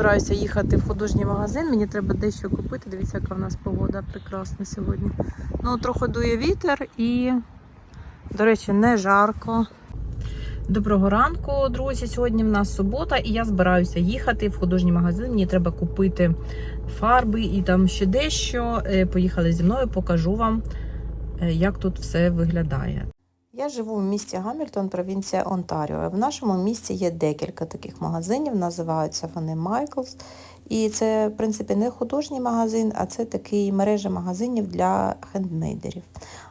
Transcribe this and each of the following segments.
збираюся їхати в художній магазин. Мені треба дещо купити. Дивіться, яка в нас погода прекрасна сьогодні. Ну, трохи дує вітер і, до речі, не жарко. Доброго ранку, друзі. Сьогодні в нас субота, і я збираюся їхати в художній магазин. Мені треба купити фарби і там ще дещо. Е, Поїхали зі мною, покажу вам, е, як тут все виглядає. Я живу в місті Гамільтон, провінція Онтаріо. В нашому місті є декілька таких магазинів, називаються вони Майклс. І це, в принципі, не художній магазин, а це такий мережа магазинів для хендмейдерів.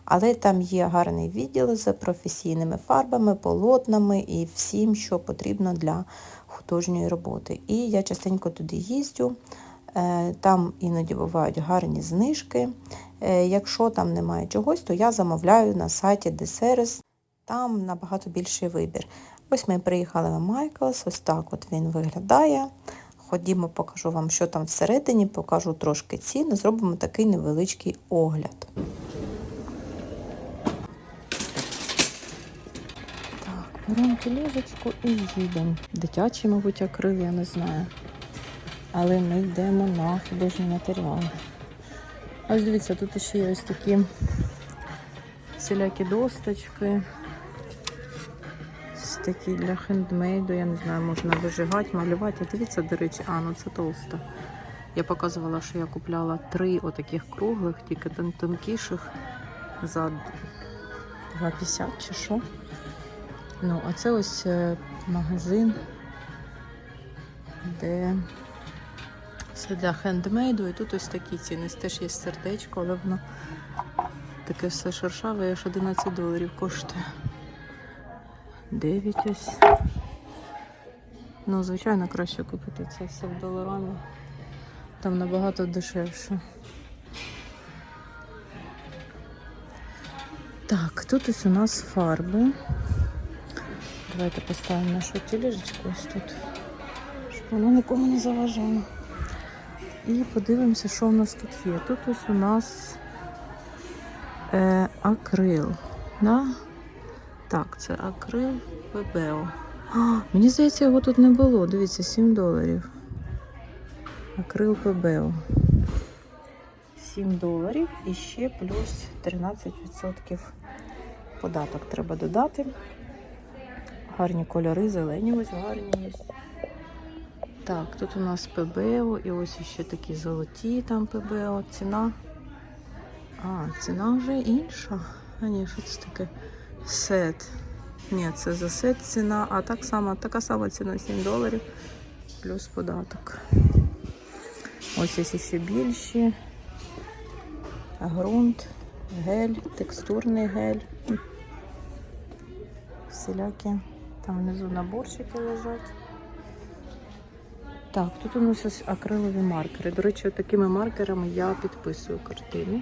Але там є гарний відділ з професійними фарбами, полотнами і всім, що потрібно для художньої роботи. І я частенько туди їздю. Е, Там іноді бувають гарні знижки. Е, Якщо там немає чогось, то я замовляю на сайті Десерес. Там набагато більший вибір. Ось ми приїхали в Майклс, ось так от він виглядає. Ходімо, покажу вам, що там всередині, покажу трошки ціни, зробимо такий невеличкий огляд. Так, беремо тележечку і їдемо. Дитячий, мабуть, акрил, я не знаю. Але ми йдемо на художні матеріали. Ось дивіться, тут ще є ось такі всілякі досточки. Ось такі для хендмейду, я не знаю, можна вижигати, малювати. А Дивіться, до речі, а, ну це толста. Я показувала, що я купляла три отаких круглих, тільки тонкіших за 2,50 чи що. Ну, а це ось е, магазин, де все для хендмейду. І тут ось такі ціни. Теж є сердечко, але воно таке все шершаве, аж 11 доларів коштує. 9 ось. Ну, звичайно, краще купити це все в доларамі. Там набагато дешевше. Так, тут ось у нас фарби. Давайте поставимо нашу тележечку ось тут, щоб вона нікому не заважала. І подивимося, що в нас тут є. Тут ось у нас е, акрил. Да? Так, це акрил ПБО. Мені здається, його тут не було. Дивіться, 7 доларів. Акрил ПБО. 7 доларів і ще плюс 13% податок треба додати. Гарні кольори, зелені ось гарні є. Так, тут у нас ПБО і ось ще такі золоті там ПБО. Ціна. А, ціна вже інша. А ні, що це таке? Сет. Ні, це за сет ціна, а так само, така сама ціна 7 доларів плюс податок. Ось є ще більші. Грунт, гель, текстурний гель. Всілякі. Там внизу наборчики лежать. Так, тут у нас акрилові маркери. До речі, такими маркерами я підписую картини.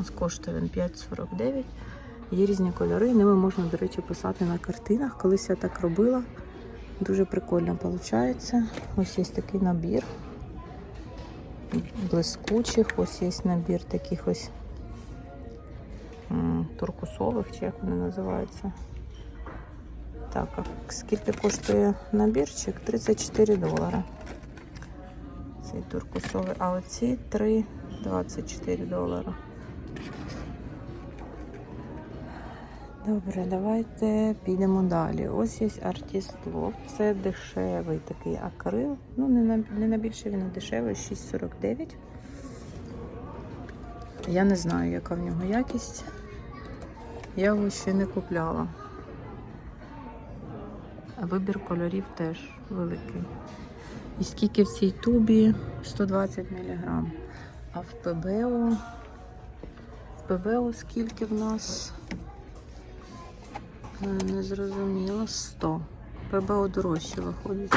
Ось коштує він 5,49. Є різні кольори, ними можна, до речі, писати на картинах. Колись я так робила. Дуже прикольно виходить. Ось є такий набір блискучих, ось є набір таких ось туркусових, чи як вони називаються. Так, а скільки коштує набірчик? 34 долари. Цей туркусовий, а оці 3 24 долари. Добре, давайте підемо далі. Ось є Artist Це дешевий такий акрил. Ну, не на, не на більше він а дешевий, 6,49. Я не знаю, яка в нього якість. Я його ще не купляла. Вибір кольорів теж великий. І скільки в цій тубі? 120 мг. А в ПБО. В ПБО скільки в нас? Е, Не зрозуміло. 100. ПБО дорожче виходить.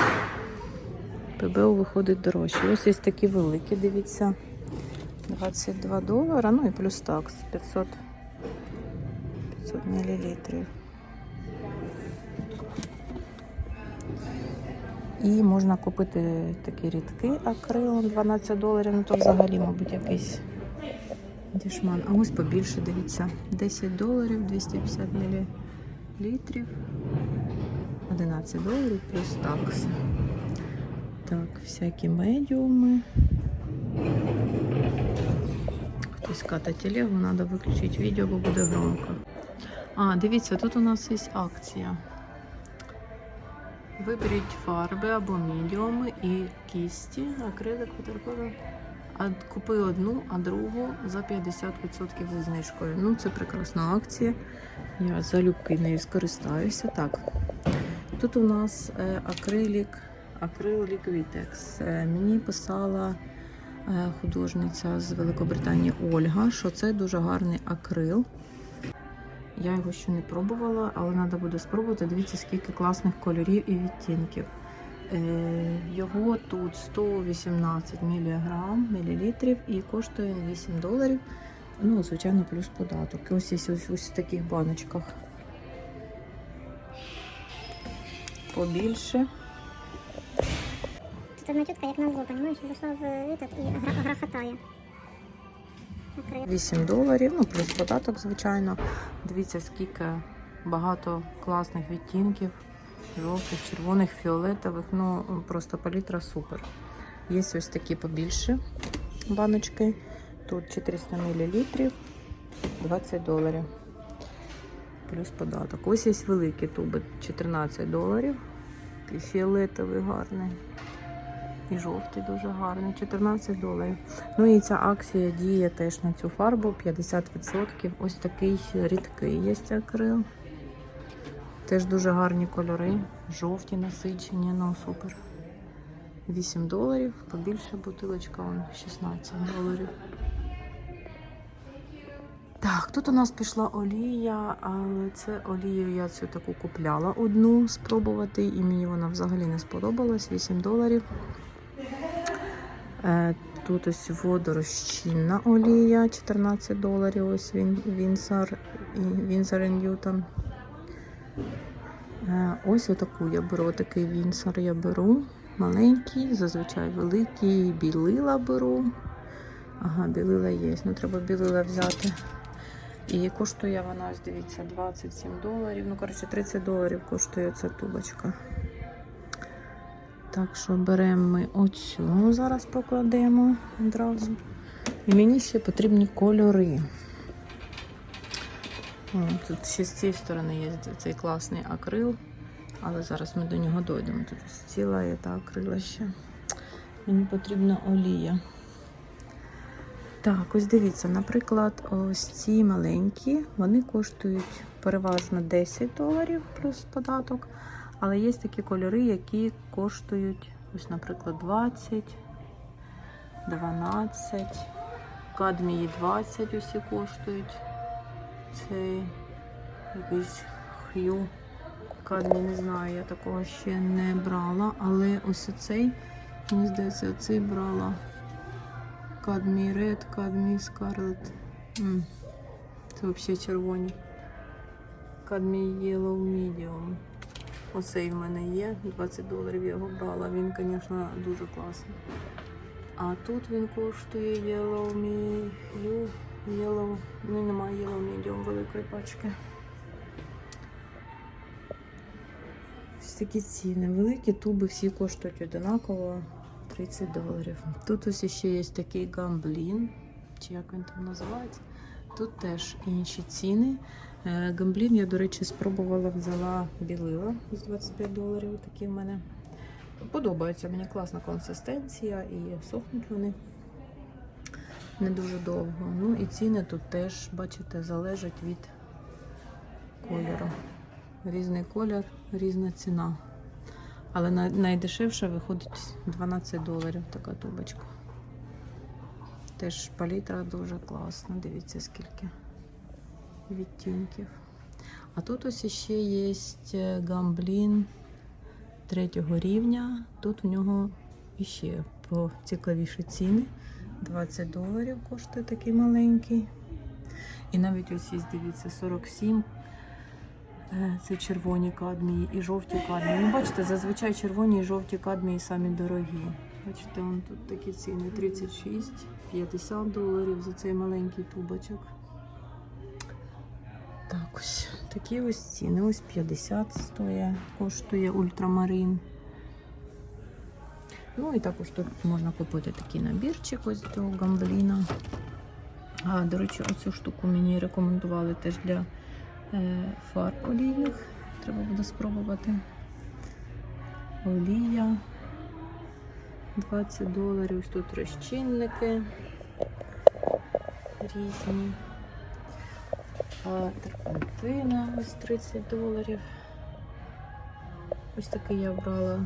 ПБО виходить дорожче. Ось є такі великі, дивіться. 22 долара, ну і плюс такс 500, 500 мл. І можна купити такі рідки акрилом 12 доларів, ну то взагалі, мабуть, якийсь дешман. А ось побільше, дивіться, 10 доларів, 250 мл. 11 доларів плюс такси. Так, всякі медіуми. Хтось ката телегу, треба виключити відео, бо буде громко. А, дивіться, тут у нас є акція. Виберіть фарби або медіуми і кісті, акрилик, фоторколи. А купи одну, а другу за 50% зі знижкою. Ну, це прекрасна акція. Я залюбки нею скористаюся. Так. Тут у нас е, акрилік, акрилік Vitex. Е, мені писала е, художниця з Великобританії Ольга, що це дуже гарний акрил. Я його ще не пробувала, але треба буде спробувати. Дивіться, скільки класних кольорів і відтінків. Е, Його тут 118 мг, мілілітрів і коштує він 8 доларів. Ну, звичайно, плюс податок. Ось є ось, ось в таких баночках. Побільше. Тут одна тетка, як назло, понимаешь, зашла в этот і грохотає. Накрив. 8 доларів, ну плюс податок, звичайно. Дивіться, скільки багато класних відтінків, жовтих, червоних, фіолетових. Ну просто палітра супер. Є ось такі побільше баночки. Тут 400 мл, 20 доларів. Плюс податок. Ось є великі туби, 14 доларів. Такий фіолетовий гарний. І жовтий дуже гарний, 14 доларів. Ну і ця акція діє теж на цю фарбу 50%. Ось такий рідкий є акрил. Теж дуже гарні кольори. Жовті насичені, ну супер. 8 доларів, побільше бутилочка, вон 16 доларів. Так, тут у нас пішла олія, але це олію я цю таку купляла одну спробувати, і мені вона взагалі не сподобалась. 8 доларів. Е, Тут ось водорозчинна олія 14 доларів. Ось він Вінсар і Ньютон. Е, Ось отаку я беру. Такий Вінсар я беру. Маленький, зазвичай великий. Білила беру. Ага, білила є. Ну треба білила взяти. І коштує вона, ось дивіться, 27 доларів. Ну, коротше, 30 доларів коштує ця тубочка. Так що беремо ми оцю, зараз покладемо одразу. І мені ще потрібні кольори. Тут ще з цієї сторони є цей класний акрил, але зараз ми до нього дійдемо. Тут ціла є та акрила ще. Мені потрібна олія. Так, ось дивіться, наприклад, ось ці маленькі, вони коштують переважно 10 доларів плюс податок. Але є такі кольори, які коштують, ось, наприклад, 20, 12, кадмії 20 усі коштують. Цей якийсь хью. Кадмій не знаю, я такого ще не брала, але ось оцей, мені здається, оцей брала. Кадмій Ред, Кадмій Скарлет. Це взагалі червоні. Кадмій Yellow Medium. Оцей в мене є, 20 доларів я його брала. Він, звісно, дуже класний. А тут він коштує Yellow Me... Ю- Yellow... Ну, немає Yellow Medium великої пачки. Ось такі ціни. Великі туби всі коштують одинаково 30 доларів. Тут ось ще є такий гамблін, чи як він там називається. Тут теж інші ціни. Е, Гамблін я, до речі, спробувала, взяла білила з 25 доларів. Такі в мене. Подобається мені класна консистенція і сохнуть вони не дуже довго. Ну і ціни тут теж, бачите, залежать від кольору. Різний колір, різна ціна. Але най- найдешевше виходить 12 доларів така тубочка. Теж палітра дуже класна. Дивіться скільки відтінків. А тут ось ще є гамблін третього рівня. Тут у нього іще поцікавіші ціни. 20 доларів коштує такий маленький. І навіть ось є, дивіться, 47. Е, Це червоні кадмії і жовті кадмії. Ну, бачите, зазвичай червоні і жовті кадмії самі дорогі. Бачите, вон тут такі ціни 36, 50 доларів за цей маленький тубочок. Так ось такі ось ціни. Ось 50 стоїть, коштує ультрамарин. Ну і також тут можна купити такий набірчик ось до гамбліна. А, до речі, оцю штуку мені рекомендували теж для е, фарб олійних. Треба буде спробувати. Олія 20 доларів. Ось тут розчинники різні. А, терпентина ось 30 доларів. Ось такий я брала.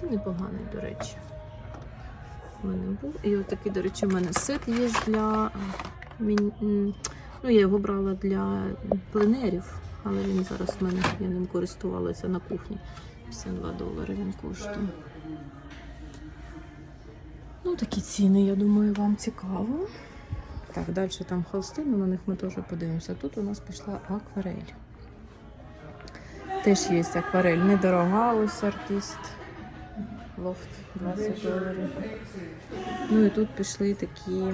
Та Непоганий, до речі. У мене був. І от такий, до речі, у мене сет є для. Ну, я його брала для пленерів, але він зараз в мене, я ним користувалася на кухні. 52 долари він коштує. Ну, такі ціни, я думаю, вам цікаво. Так, далі там холсти, ну на них ми теж подивимося. Тут у нас пішла акварель. Теж є акварель. Недорога, ось артист. Лофт 20 доларів. Ну і тут пішли такі.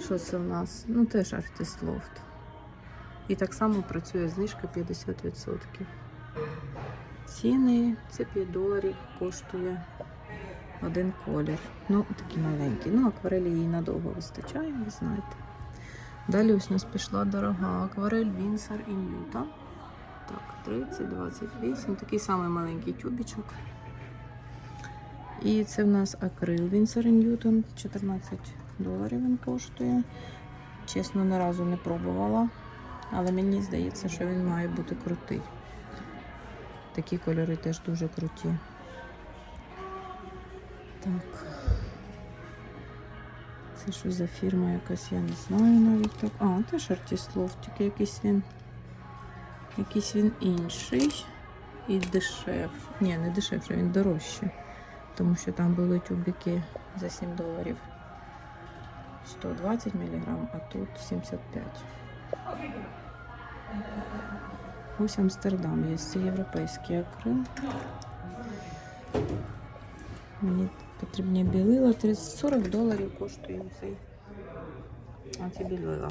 Що це у нас? Ну, теж артист лофт. І так само працює знижка 50%. Ціни це 5 доларів коштує один колір. Ну, такі маленькі. Ну, акварелі їй надовго вистачає, ви знаєте. Далі ось у нас пішла дорога акварель Вінсер і Ньюта. Так, 30, 28, такий самий маленький тюбічок. І це в нас акрил Вінсер Ньютон, 14 доларів він коштує. Чесно, ні разу не пробувала, але мені здається, що він має бути крутий. Такі кольори теж дуже круті. Так. Це що за фірма якась, я не знаю навіть так. А, теж Loft, тільки якийсь він. Якийсь він інший і дешев. Ні, не дешевший, він дорожчий. Тому що там були тюбики за 7 доларів 120 мг, а тут 75. Ось Амстердам є, це європейський акрил. Мені потрібні білила. 30, 40 доларів коштує цей. А ці білила.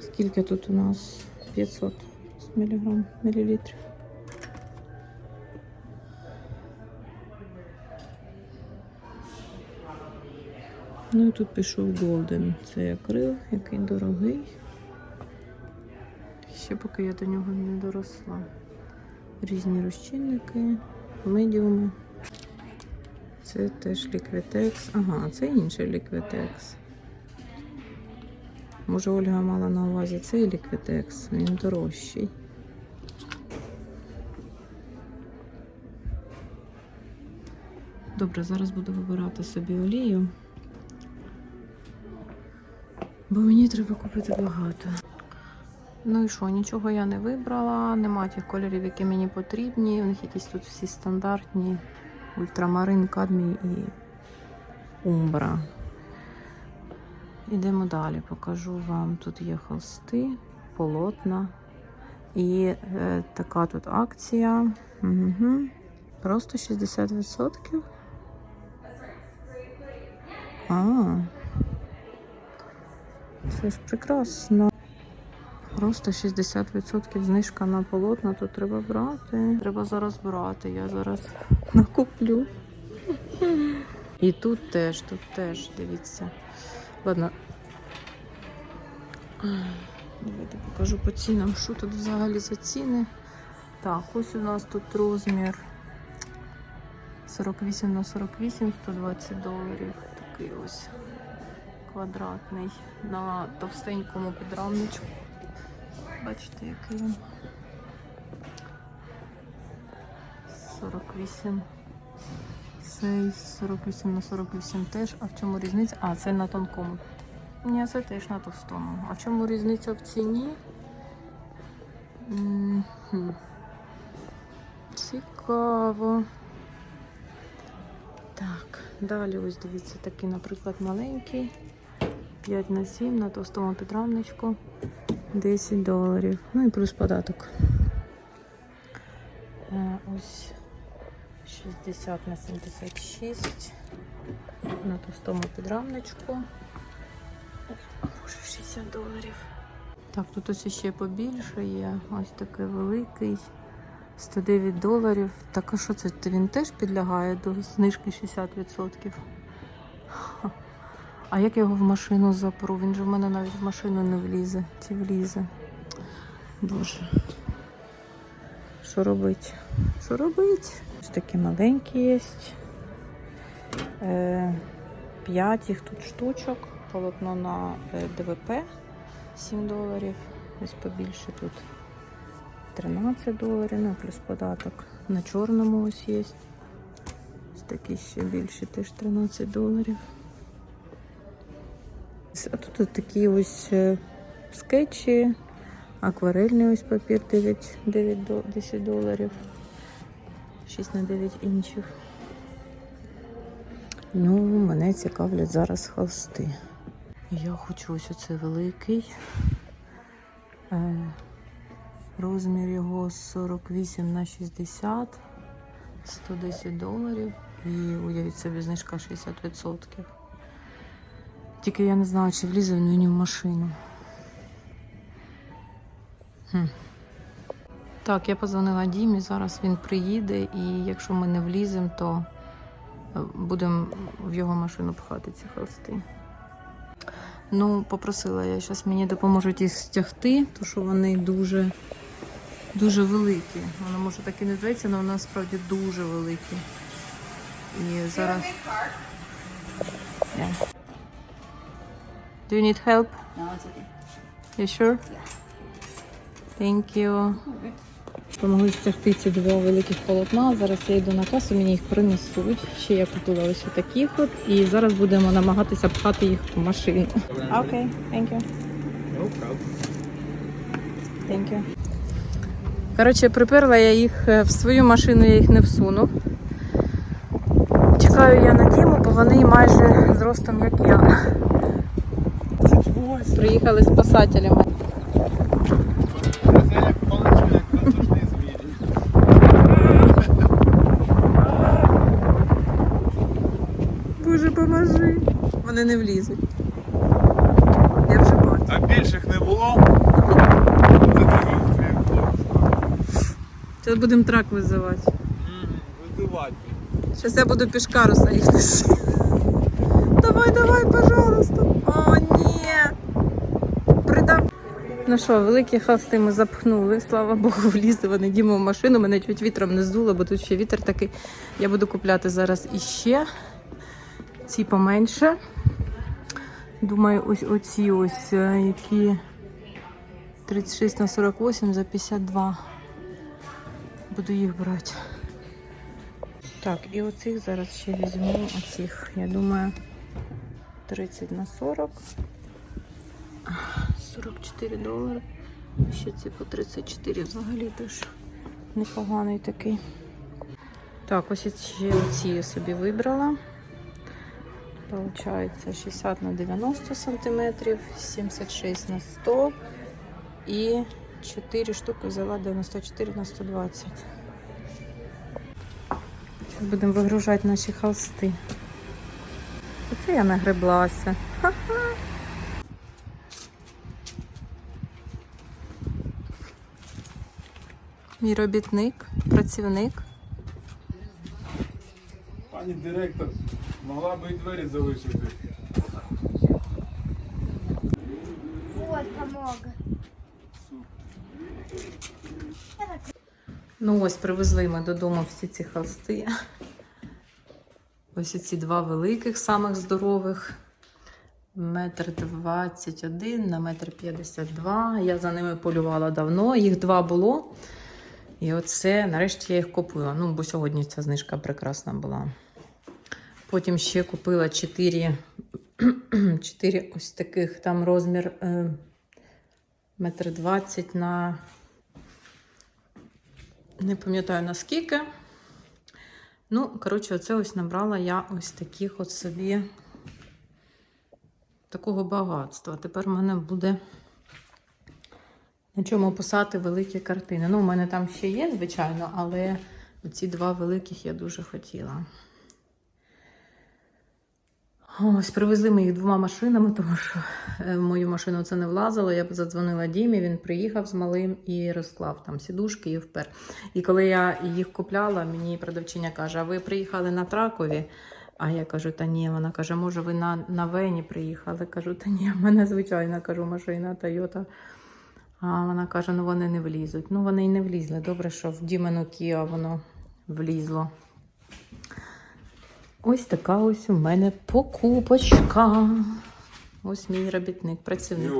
Скільки тут у нас? 500 мг, мілілітрів. Ну і тут пішов Golden. Це акрил, який дорогий. Ще поки я до нього не доросла. Різні розчинники, медіуми. Це теж Liquitex. Ага, це інший Liquitex. Може, Ольга мала на увазі цей Liquitex, він дорожчий. Добре, зараз буду вибирати собі олію. Бо мені треба купити багато. Ну і що, нічого я не вибрала, нема тих кольорів, які мені потрібні. У них якісь тут всі стандартні. Ультрамарин, кадмій і умбра. Ідемо далі, покажу вам. Тут є холсти, полотна. І е, така тут акція. Угу. Просто 60%. А, це ж прекрасно. Просто 60% знижка на полотна, то треба брати. Треба зараз брати. Я зараз накуплю. І тут теж, тут теж, дивіться. Ладно. Давайте покажу по цінам, що тут взагалі за ціни. Так, ось у нас тут розмір 48 на 48, 120 доларів. Такий ось квадратний на товстенькому підрамничку. Бачите, який він. 48. Цей 48 на 48 теж. А в чому різниця? А, це на тонкому. Ні, це теж на товстому. А в чому різниця в ціні? Цікаво. Так, далі ось дивіться, такий, наприклад, маленький. 5 на 7 на товстому підрамничку. 10 доларів. Ну і плюс податок. Е, Ось 60 на 76 на товстому підрамничку. Може 60 доларів. Так, тут ось ще побільше є. Ось такий великий 109 доларів. Так а що це? Він теж підлягає до знижки 60%. А як я його в машину запру? Він же в мене навіть в машину не влізе. Чи влізе? Боже. Що робить? Що робить? Ось такі маленькі є. Е, П'ять їх тут штучок. Полотно на е, ДВП 7 доларів. Ось побільше тут 13 доларів, ну плюс податок. На чорному ось є. Ось такі ще більші, теж 13 доларів. А тут от такі ось е, скетчі, акварельний ось папір 9, 9 до- 10 доларів. 6 на 9 інчів. Ну, мене цікавлять зараз холсти. Я хочу ось оцей великий. Е, розмір його 48 на 60, 110 доларів. І уявіть собі, знижка 60%. Тільки я не знаю, чи влізе він мені в машину. Хм. Так, я позвонила Дімі, зараз він приїде, і якщо ми не вліземо, то е, будемо в його машину пхати ці холсти. Ну, попросила я, зараз мені допоможуть їх стягти, тому що вони дуже, дуже великі. Воно може так і не здається, але вони насправді дуже великі. І зараз. Yeah. Do you need help? No, it's okay. You sure? Thank you. Помогли стягти ці два великих полотна. Зараз я йду на касу, мені їх принесуть. Ще я купила ось таких от. І зараз будемо намагатися пхати їх в машину. Окей, thank you. Thank you. Коротше, приперла я їх е, в свою машину, я їх не всуну. Чекаю я на Діму, бо вони майже зростом, як я. Приїхали спасателями. Боже, поможи. Вони не влізуть. Я вже бачу. А більших не було? Зараз будемо трак визивати. Визивати. Зараз я буду пішкаруса їх. Давай, давай, пожалуйста. О. Ну що, великі холсти ми запхнули, слава Богу, влізли вони Діма в машину, мене чуть вітром не здуло, бо тут ще вітер такий. Я буду купляти зараз іще. Ці поменше. Думаю, ось оці ось, е, які 36 на 48 за 52. Буду їх брати. Так, і оцих зараз ще візьму оцих. Я думаю, 30 на 40. 44 долари. І Ще ці по 34 взагалі теж непоганий такий. Так, ось ще оці я собі вибрала. Получається 60 на 90 сантиметрів, 76 на 100 і 4 штуки взяла 94 на 120. Зараз будемо вигружати наші холсти. Оце я нагреблася. Ха-ха. Мій робітник, працівник. Пані директор, могла би і двері залишити. Вот, помог. Ну ось привезли ми додому всі ці холсти. Ось ці два великих, самих здорових. Метр двадцять один на метр п'ятдесят два. Я за ними полювала давно. Їх два було. І оце, нарешті, я їх купила. Ну, бо сьогодні ця знижка прекрасна була. Потім ще купила 4, 4 ось таких там розмір е, метр двадцять на не пам'ятаю наскільки. Ну, коротше, оце ось набрала я ось таких от собі такого багатства. Тепер в мене буде на чому писати великі картини. Ну, у мене там ще є, звичайно, але ці два великих я дуже хотіла. Ось привезли ми їх двома машинами, тому що е, в мою машину це не влазило. Я задзвонила Дімі, він приїхав з малим і розклав там сідушки і впер. І коли я їх купляла, мені продавчиня каже: А ви приїхали на тракові? А я кажу, та ні, вона каже, може, ви на, на Вені приїхали? Кажу, та ні, в мене звичайна кажу, машина Toyota. А вона каже, ну вони не влізуть. Ну вони й не влізли. Добре, що в Дімену Кіа воно влізло. Ось така ось у мене покупочка. Ось мій робітник, працівник.